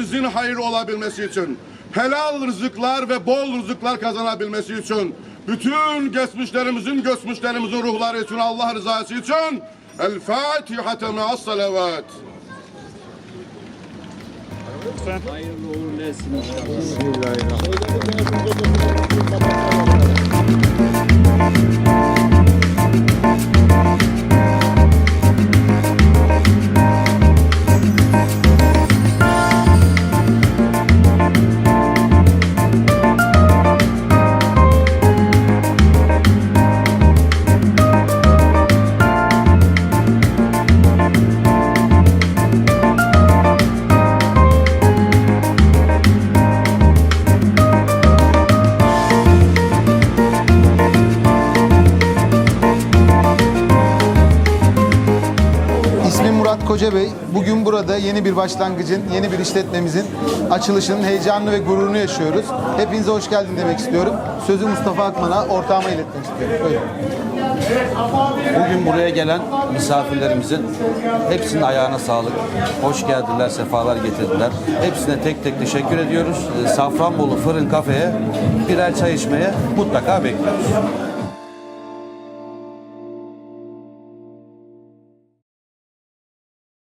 ülkemizin hayırlı olabilmesi için, helal rızıklar ve bol rızıklar kazanabilmesi için, bütün geçmişlerimizin, göçmüşlerimizin ruhları için, Allah rızası için El Fatiha ma'as salavat. Hayırlı uğurlu olsun inşallah. İsmim Murat Kocabey. Bugün burada yeni bir başlangıcın, yeni bir işletmemizin açılışının heyecanını ve gururunu yaşıyoruz. Hepinize hoş geldin demek istiyorum. Sözü Mustafa Akman'a, ortağıma iletmek istiyorum. Buyurun. Bugün buraya gelen misafirlerimizin hepsinin ayağına sağlık. Hoş geldiler, sefalar getirdiler. Hepsine tek tek teşekkür ediyoruz. Ee, Safranbolu Fırın Kafe'ye birer çay içmeye mutlaka bekliyoruz.